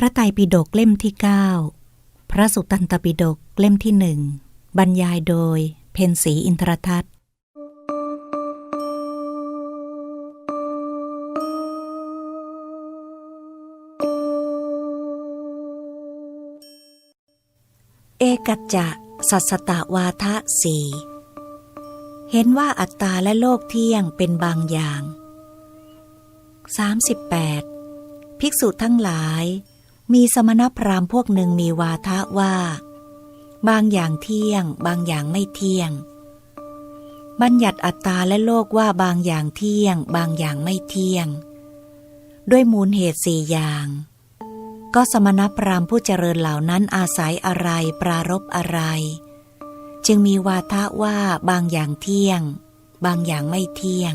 พระไตรปิฎกเล่มที่ 9 พระสุตตันตปิฎกเล่มที่หนึ่งบรรยายโดย เพนสีอินทรทัตเอกัจจะสัสตวาทะสีเห็นว่าอัตตาและโลกเที่ยงเป็นบางอย่าง 38 ภิกษุทั้งหลาย มีสมณพราหมณ์พวกหนึ่งมีวาทะว่า บางอย่างเที่ยง บางอย่างไม่เที่ยง บัญญัติอัตตาและโลกว่าบางอย่างเที่ยง บางอย่างไม่เที่ยง ด้วยมูลเหตุสี่อย่าง ก็สมณพราหมณ์ผู้เจริญเหล่านั้นอาศัยอะไรปรารบอะไร จึงมีวาทะว่าบางอย่างเที่ยง บางอย่างไม่เที่ยง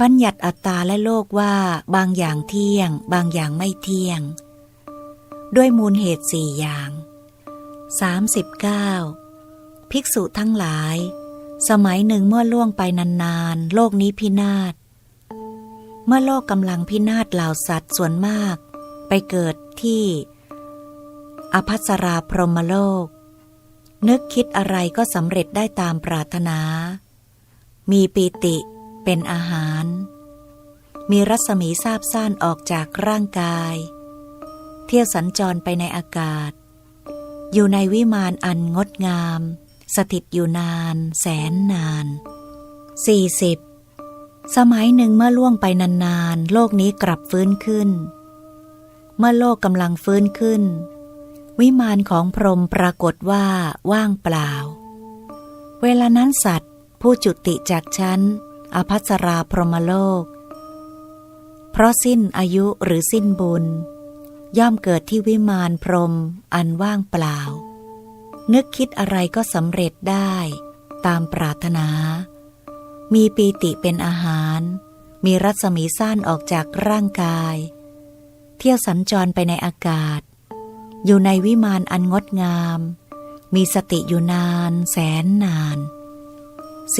บัญญัติอัตตาและโลกว่าบางอย่างเที่ยง บางอย่างไม่เที่ยง ด้วยมูลเหตุสี่อย่าง 39 ภิกษุทั้งหลาย สมัยหนึ่งเมื่อล่วงไปนานๆ โลกนี้พินาศ เมื่อโลกกำลังพินาศเหล่าสัตว์ส่วนมาก ไปเกิดที่ อภัสราพรหมโลก นึกคิดอะไรก็สำเร็จได้ตามปรารถนา มีปีติเป็นอาหาร มีรัศมีซาบซ่านออกจากร่างกาย เที่ยวสัญจรไปในอากาศ อยู่ในวิมานอันงดงาม สถิตอยู่นาน แสนนาน 40 สมัยหนึ่งเมื่อล่วงไปนานๆ โลกนี้กลับฟื้นขึ้น เมื่อโลกกำลังฟื้นขึ้น วิมานของพรหมปรากฏว่าว่างเปล่า เวลานั้นสัตว์ ผู้จุติจากชั้น อภัสราพรหมโลก เพราะสิ้นอายุหรือสิ้นบุญ ย่อมเกิดที่วิมานพรมอันว่างเปล่า นึกคิดอะไรก็สำเร็จได้ตามปรารถนา มีปีติเป็นอาหาร มีรัศมีสั้นออกจากร่างกาย เที่ยวสัญจรไปในอากาศ อยู่ในวิมานอันงดงาม มีสติอยู่นานแสนนาน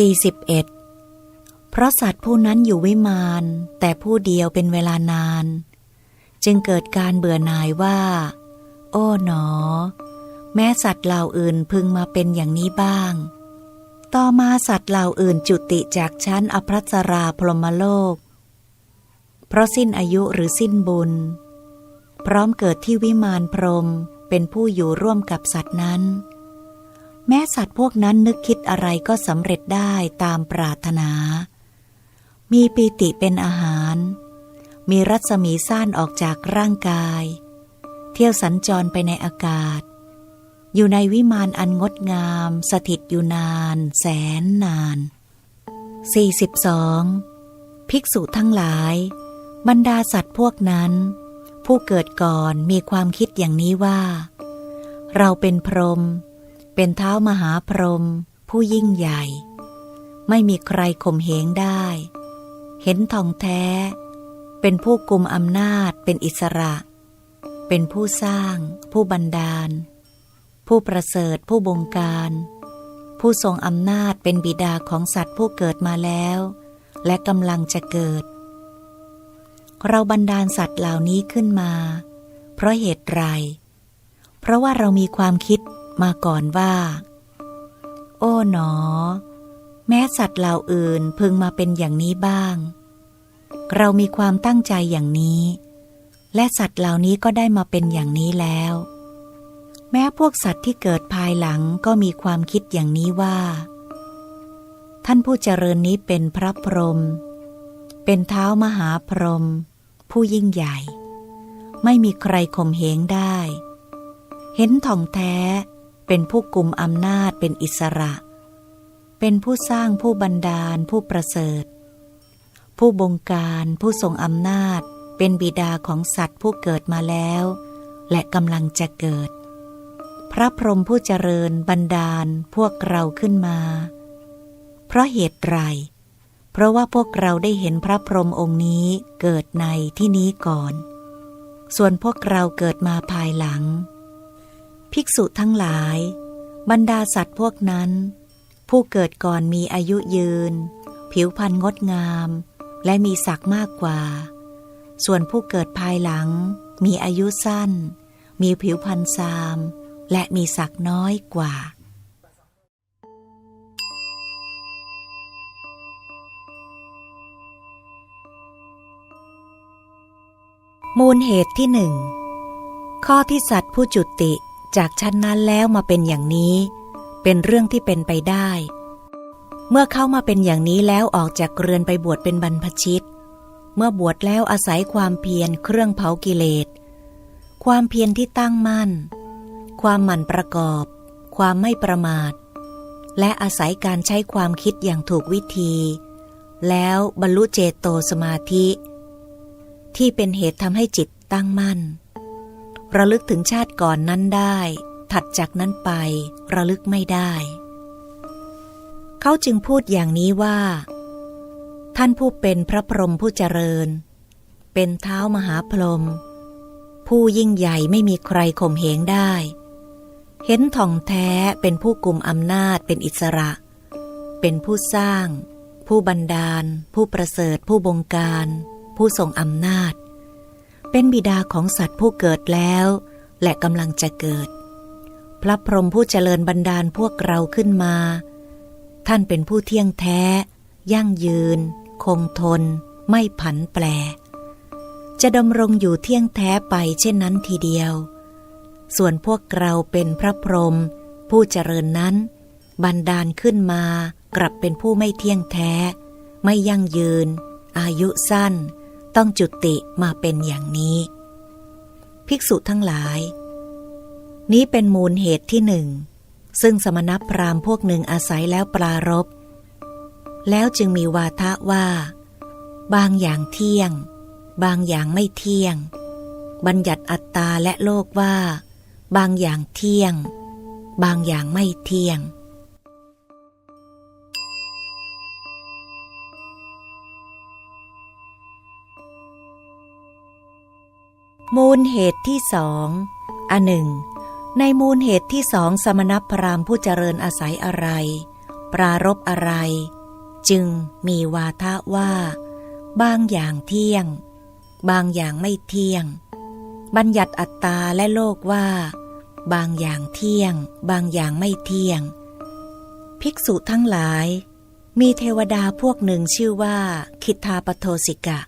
41 เพราะสัตว์ผู้นั้นอยู่วิมาน แต่ผู้เดียวเป็นเวลานาน จึงเกิดการเบื่อหน่ายว่า โอ้หนอ แม้สัตว์เหล่าอื่นพึงมาเป็นอย่างนี้บ้าง ต่อมาสัตว์เหล่าอื่นจุติจากชั้นอภัสราพรหมโลก เพราะสิ้นอายุหรือสิ้นบุญ พร้อมเกิดที่วิมานพรหมเป็นผู้อยู่ร่วมกับสัตว์นั้น แม้สัตว์พวกนั้นนึกคิดอะไรก็สำเร็จได้ตามปรารถนา มีปีติเป็นอาหาร มีรัศมีสั้นออกจากร่างกาย เที่ยวสัญจรไปในอากาศ อยู่ในวิมานอันงดงาม สถิตอยู่นาน แสนนาน 42. ภิกษุทั้งหลาย บรรดาสัตว์พวกนั้น ผู้เกิดก่อนมีความคิดอย่างนี้ว่า เราเป็นพรหมเป็นเท้ามหาพรหมผู้ยิ่งใหญ่ ไม่มีใครข่มเหงได้ เห็นทองแท้ เป็นผู้กุมอำนาจ เป็นอิสระ เป็นผู้สร้าง ผู้บันดาล ผู้ประเสริฐ ผู้บงการ ผู้ทรงอำนาจเป็นบิดาของสัตว์ผู้เกิดมาแล้ว และกำลังจะเกิด เราบันดาลสัตว์เหล่านี้ขึ้นมา เพราะเหตุไร เพราะว่าเรามีความคิดมาก่อนว่า โอ้หนอ แม้สัตว์เหล่าอื่นพึงมาเป็นอย่างนี้บ้าง เรามีความตั้งใจอย่างนี้ และสัตว์เหล่านี้ก็ได้มาเป็นอย่างนี้แล้ว แม้พวกสัตว์ที่เกิดภายหลังก็มีความคิดอย่างนี้ว่า ท่านผู้เจริญนี้เป็นพระพรหมเป็นเท้ามหาพรหมผู้ยิ่งใหญ่ ไม่มีใครข่มเหงได้ เห็นท่องแท้เป็นผู้กุมอำนาจเป็นอิสระ เป็นผู้สร้างผู้บันดาลผู้ประเสริฐ ผู้บงการผู้ทรงอำนาจ เป็นบิดาของสัตว์ผู้เกิดมาแล้ว และกำลังจะเกิด พระพรหมผู้เจริญบันดาลพวกเราขึ้นมา เพราะเหตุไร เพราะว่าพวกเราได้เห็นพระพรหมองค์นี้เกิดในที่นี้ก่อน ส่วนพวกเราเกิดมาภายหลัง ภิกษุทั้งหลาย บรรดาสัตว์พวกนั้น ผู้เกิดก่อนมีอายุยืน ผิวพรรณงดงาม และมีศักดิ์มากกว่า ส่วนผู้เกิดภายหลัง มีอายุสั้น มีผิวพรรณซาม และมีศักดิ์น้อยกว่ามูลเหตุที่หนึ่งข้อที่สัตว์ผู้จุติจากชั้นนั้นแล้วมาเป็นอย่างนี้ เป็นเรื่องที่เป็นไปได้ เมื่อเข้ามาเป็นอย่างนี้แล้วออกจากเรือนไปบวชเป็นบรรพชิต เมื่อบวชแล้วอาศัยความเพียรเครื่องเผากิเลส ความเพียรที่ตั้งมั่น ความหมั่นประกอบ ความไม่ประมาท และอาศัยการใช้ความคิดอย่างถูกวิธี แล้วบรรลุเจโตสมาธิ ที่เป็นเหตุทำให้จิตตั้งมั่น ระลึกถึงชาติก่อนนั้นได้ ถัดจากนั้นไประลึกไม่ได้ เขาจึงพูดอย่างนี้ว่า ท่านผู้เป็นพระพรหมผู้เจริญ เป็นเท้ามหาพรหมผู้ยิ่งใหญ่ไม่มีใครข่มเหงได้ เห็นท่องแท้เป็นผู้กลุ่มอำนาจเป็นอิสระ เป็นผู้สร้าง ผู้บันดาล ผู้ประเสริฐ ผู้บงการ ผู้ทรงอำนาจ เป็นบิดาของสัตว์ผู้เกิดแล้ว และกำลังจะเกิด พระพรหมผู้เจริญบันดาลพวกเราขึ้นมา ท่านเป็นผู้เที่ยงแท้ ยั่งยืน คงทน ไม่ผันแปร จะดำรงอยู่เที่ยงแท้ไปเช่นนั้นทีเดียว ส่วนพวกเราเป็นพระพรหมผู้เจริญนั้น บันดาลขึ้นมากลับเป็นผู้ไม่เที่ยงแท้ ไม่ยั่งยืน อายุสั้น ต้องจุติมาเป็นอย่างนี้ ภิกษุทั้งหลาย นี้เป็นมูลเหตุที่หนึ่ง ซึ่งสมณพราหมณ์พวกหนึ่งอาศัยแล้วปรารบแล้วจึงมีวาทะว่า บางอย่างเที่ยง บางอย่างไม่เที่ยง บัญญัติอัตตาและโลกว่า บางอย่างเที่ยง บางอย่างไม่เที่ยง มูลเหตุที่สองอันหนึ่ง ในมูลเหตุที่สองสมณพราหมณ์ผู้เจริญอาศัยอะไร ปรารบอะไร จึงมีวาทะว่า บางอย่างเที่ยง บางอย่างไม่เที่ยง บัญญัติอัตตาและโลกว่า บางอย่างเที่ยง บางอย่างไม่เที่ยง ภิกษุทั้งหลาย มีเทวดาพวกหนึ่งชื่อว่า คิทาปโทสิกะ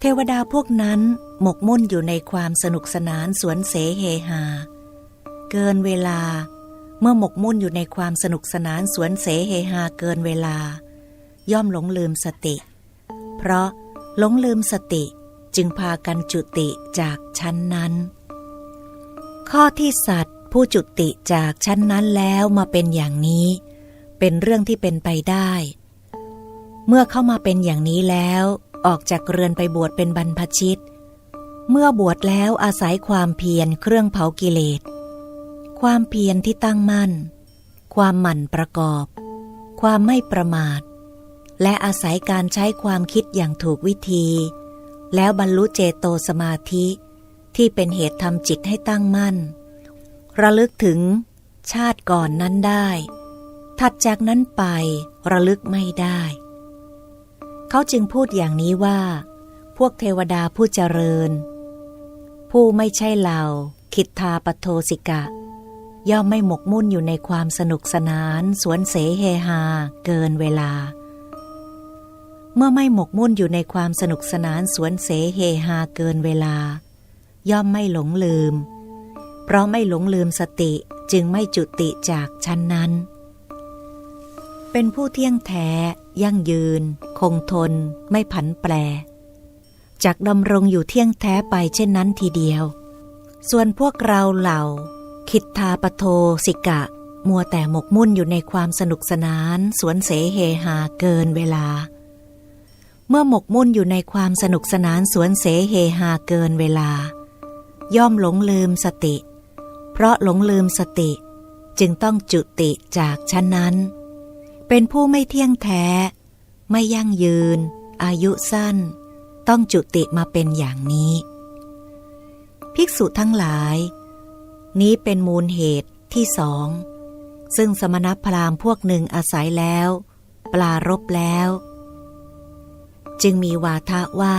เทวดาพวกนั้นหมกมุ่นอยู่ในความสนุกสนานสวนเสเฮฮา เกินเวลา เมื่อหมกมุ่นอยู่ในความสนุกสนานสวนเสเฮฮาเกินเวลา ย่อมหลงลืมสติ เพราะหลงลืมสติจึงพากันจุติจากชั้นนั้น ข้อที่สัตว์ผู้จุติจากชั้นนั้นแล้วมาเป็นอย่างนี้ เป็นเรื่องที่เป็นไปได้ เมื่อเข้ามาเป็นอย่างนี้แล้วออกจากเรือนไปบวชเป็นบรรพชิต เมื่อบวชแล้วอาศัยความเพียรเครื่องเผากิเลส ความเพียรที่ตั้งมั่น ความหมั่นประกอบ ความไม่ประมาท และอาศัยการใช้ความคิดอย่างถูกวิธี แล้วบรรลุเจโตสมาธิที่เป็นเหตุทำจิตให้ตั้งมั่น ระลึกถึงชาติก่อนนั้นได้ ถัดจากนั้นไประลึกไม่ได้ เขาจึงพูดอย่างนี้ว่า พวกเทวดาผู้เจริญ ผู้ไม่ใช่เหล่าคิดทาปโทสิกะ ย่อมไม่หมกมุ่นอยู่ในความสนุกสนาน สวนเสเฮฮา เกินเวลา เมื่อไม่หมกมุ่นอยู่ในความสนุกสนานสวนเสเฮฮาเกินเวลา ย่อมไม่หลงลืม เพราะไม่หลงลืมสติจึงไม่จุติจากชั้นนั้น เป็นผู้เที่ยงแท้ ยั่งยืน คงทน ไม่ผันแปรจากดำรงอยู่เที่ยงแท้ไปเช่นนั้นทีเดียว ส่วนพวกเราเหล่า คิดทาปโทสิกะ มัวแต่หมกมุ่นอยู่ในความสนุกสนาน สวนเสเฮฮาเกินเวลา เมื่อหมกมุ่นอยู่ในความสนุกสนานสวนเสเฮฮาเกินเวลา ย่อมหลงลืมสติ เพราะหลงลืมสติจึงต้องจุติจากชั้นนั้น เป็นผู้ไม่เที่ยงแท้ ไม่ยั่งยืน อายุสั้น ต้องจุติมาเป็นอย่างนี้ ภิกษุทั้งหลาย นี้เป็นมูลเหตุที่สอง ซึ่งสมณพราหมณ์พวกหนึ่งอาศัยแล้ว ปลารบแล้ว จึงมีวาทะว่า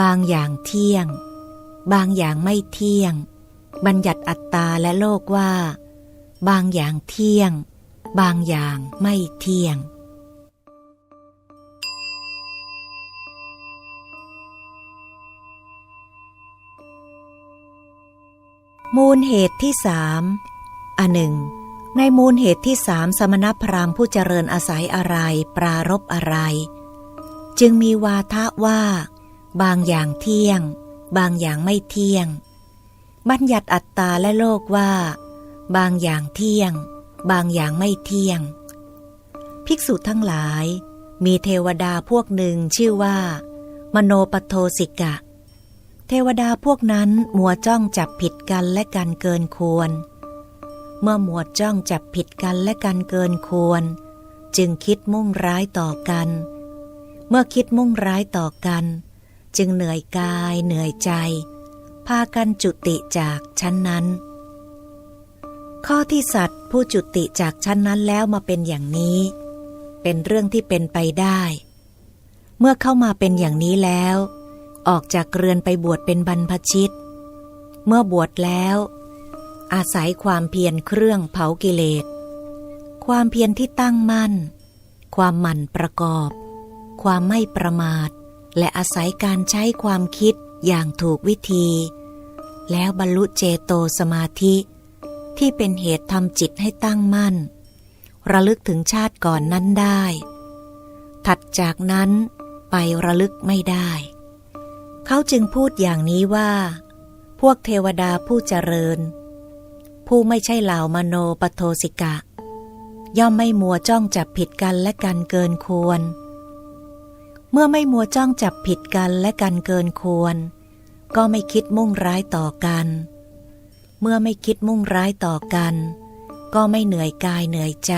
บางอย่างเที่ยง บางอย่างไม่เที่ยง บัญญัติอัตตาและโลกว่า บางอย่างเที่ยง บางอย่างไม่เที่ยง มูลเหตุที่สามอันหนึ่ง ในมูลเหตุที่สามสมณพราหมณ์ผู้เจริญอาศัยอะไร ปรารบอะไร จึงมีวาทะว่า บางอย่างเที่ยง บางอย่างไม่เที่ยง บัญญัติอัตตาและโลกว่า บางอย่างเที่ยง บางอย่างไม่เที่ยง ภิกษุทั้งหลาย มีเทวดาพวกหนึ่งชื่อว่า มโนปโทสิกะเทวดาพวกนั้นมัวจ้องจับผิดกันและกันเกินควร เมื่อมัวจ้องจับผิดกันและกันเกินควร จึงคิดมุ่งร้ายต่อกัน เมื่อคิดมุ่งร้ายต่อกัน จึงเหนื่อยกายเหนื่อยใจ พากันจุติจากชั้นนั้น ข้อที่สัตว์ผู้จุติจากชั้นนั้นแล้วมาเป็นอย่างนี้ เป็นเรื่องที่เป็นไปได้ เมื่อเข้ามาเป็นอย่างนี้แล้ว ออกจากเรือนไปบวชเป็นบรรพชิต เมื่อบวชแล้ว อาศัยความเพียรเครื่องเผากิเลส ความเพียรที่ตั้งมั่น ความหมั่นประกอบ ความไม่ประมาท และอาศัยการใช้ความคิดอย่างถูกวิธี แล้วบรรลุเจโตสมาธิ ที่เป็นเหตุทำจิตให้ตั้งมั่น ระลึกถึงชาติก่อนนั้นได้ ถัดจากนั้นไประลึกไม่ได้ เขาจึงพูดอย่างนี้ว่า พวกเทวดาผู้เจริญ ผู้ไม่ใช่เหล่ามโนปโทสิกะ ย่อมไม่มัวจ้องจับผิดกันและกันเกินควร เมื่อไม่มัวจ้องจับผิดกันและกันเกินควร ก็ไม่คิดมุ่งร้ายต่อกัน เมื่อไม่คิดมุ่งร้ายต่อกัน ก็ไม่เหนื่อยกายเหนื่อยใจ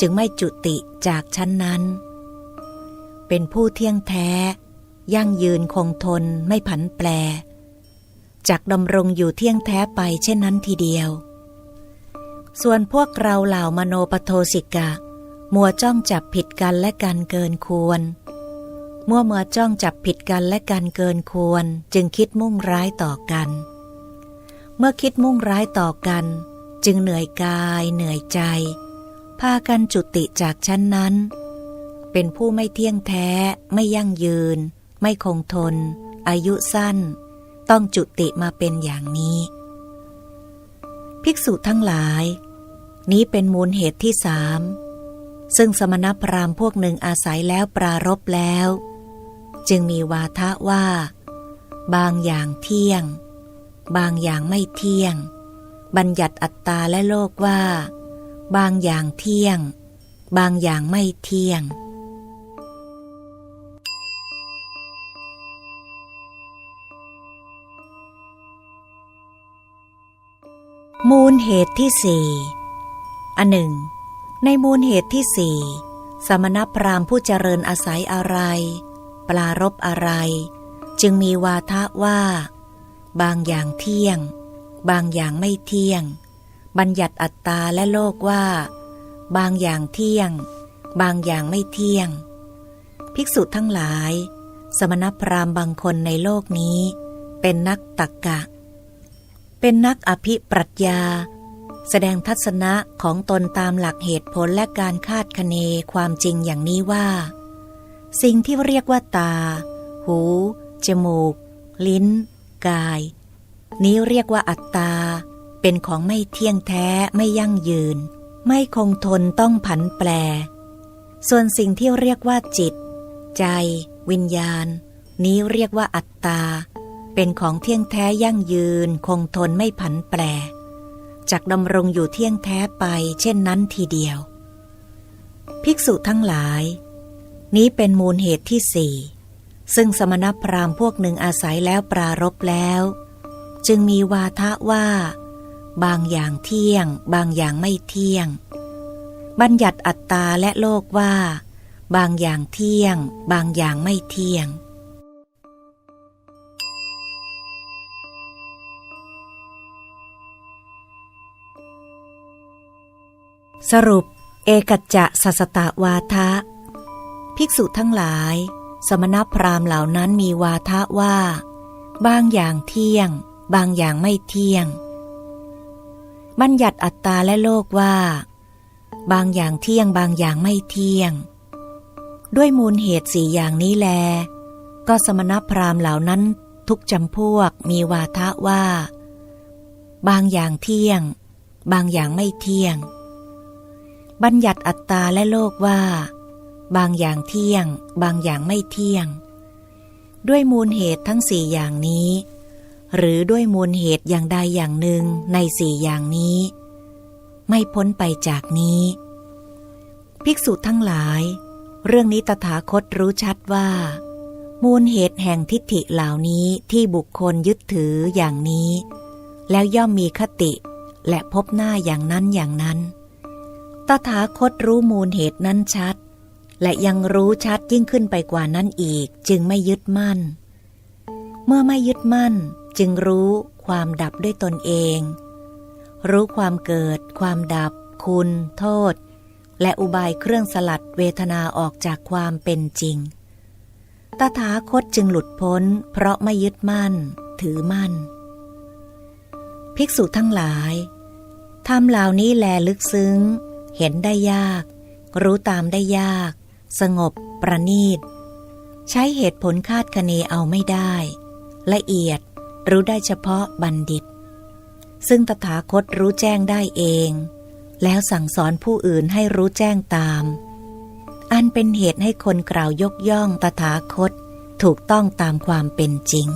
จึงไม่จุติจากชั้นนั้น เป็นผู้เที่ยงแท้ ยั่งยืนคงทนไม่ผันแปรจากดำรงอยู่เที่ยงแท้ไปเช่นนั้นทีเดียว ส่วนพวกเราเหล่ามโนปโทสิกะ มัวจ้องจับผิดกันและกันเกินควร มัวมัวจ้องจับผิดกันและกันเกินควร จึงคิดมุ่งร้ายต่อกัน เมื่อคิดมุ่งร้ายต่อกัน จึงเหนื่อยกายเหนื่อยใจ พากันจุติจากชั้นนั้น เป็นผู้ไม่เที่ยงแท้ไม่ยั่งยืน ไม่คงทน อายุสั้น ต้องจุติมาเป็นอย่างนี้ ภิกษุทั้งหลาย นี้เป็นมูลเหตุที่สามซึ่งสมณพราหมณ์พวกหนึ่งอาศัยแล้วปรารบแล้ว จึงมีวาทะว่า บางอย่างเที่ยง บางอย่างไม่เที่ยง บัญญัติอัตตาและโลกว่า บางอย่างเที่ยง บางอย่างไม่เที่ยง มูลเหตุที่สี่อันหนึ่ง ในมูลเหตุที่สี่สมณพราหมณ์ผู้เจริญอาศัยอะไร ปลารบอะไร จึงมีวาทะว่า บางอย่างเที่ยง บางอย่างไม่เที่ยง บัญญัติอัตตาและโลกว่า บางอย่างเที่ยง บางอย่างไม่เที่ยง ภิกษุทั้งหลาย สมณพราหมณ์บางคนในโลกนี้ เป็นนักตักกะ เป็นนักอภิปรัชญา แสดงทัศนะของตนตามหลักเหตุผลและการคาดคะเนความจริงอย่างนี้ว่า สิ่งที่เรียกว่าตา หู จมูก ลิ้น กาย นี้เรียกว่าอัตตา เป็นของไม่เที่ยงแท้ไม่ยั่งยืน ไม่คงทนต้องผันแปร ส่วนสิ่งที่เรียกว่าจิต ใจ วิญญาณ นี้เรียกว่าอัตตา เป็นของเที่ยงแท้ยั่งยืนคงทนไม่ผันแปรจากดำรงอยู่เที่ยงแท้ไปเช่นนั้นทีเดียว ภิกษุทั้งหลาย นี้เป็นมูลเหตุที่สี่ซึ่งสมณพราหมณ์พวกหนึ่งอาศัยแล้วปรารบแล้ว จึงมีวาทะว่า บางอย่างเที่ยง บางอย่างไม่เที่ยง บัญญัติอัตตาและโลกว่า บางอย่างเที่ยง บางอย่างไม่เที่ยง สรุป เอกจจะสัสตะวาทะ ภิกษุทั้งหลาย สมณพราหมณ์เหล่านั้นมีวาทะว่า บางอย่างเที่ยง บางอย่างไม่เที่ยง บัญญัติอัตตาและโลกว่า บางอย่างเที่ยงบางอย่างไม่เที่ยง ด้วยมูลเหตุสี่อย่างนี้แล ก็สมณพราหมณ์เหล่านั้นทุกจำพวกมีวาทะว่า บางอย่างเที่ยง บางอย่างไม่เที่ยง บัญญัติอัตตาและโลกว่า บางอย่างเที่ยง บางอย่างไม่เที่ยง ด้วยมูลเหตุทั้งสี่อย่างนี้ หรือด้วยมูลเหตุอย่างใดอย่างหนึ่งในสี่อย่างนี้ ไม่พ้นไปจากนี้ ภิกษุทั้งหลาย เรื่องนี้ตถาคตรู้ชัดว่า มูลเหตุแห่งทิฏฐิเหล่านี้ที่บุคคลยึดถืออย่างนี้ แล้วย่อมมีคติและพบหน้าอย่างนั้นอย่างนั้น ตถาคตรู้มูลเหตุนั้นชัด และยังรู้ชัดยิ่งขึ้นไปกว่านั้นอีกจึงไม่ยึดมั่น เมื่อไม่ยึดมั่นจึงรู้ความดับด้วยตนเอง รู้ความเกิด ความดับ คุณ โทษ และอุบายเครื่องสลัดเวทนาออกจากความเป็นจริง ตถาคตจึงหลุดพ้น เพราะไม่ยึดมั่น ถือมั่น ภิกษุทั้งหลายธรรมเหล่านี้แลลึกซึ้ง เห็นได้ยาก รู้ตามได้ยาก สงบ ประณีต ใช้เหตุผลคาดคะเนเอาไม่ได้ ละเอียดรู้ได้เฉพาะบัณฑิต ซึ่งตถาคตรู้แจ้งได้เอง แล้วสั่งสอนผู้อื่นให้รู้แจ้งตาม อันเป็นเหตุให้คนกล่าวยกย่องตถาคตถูกต้องตามความเป็นจริง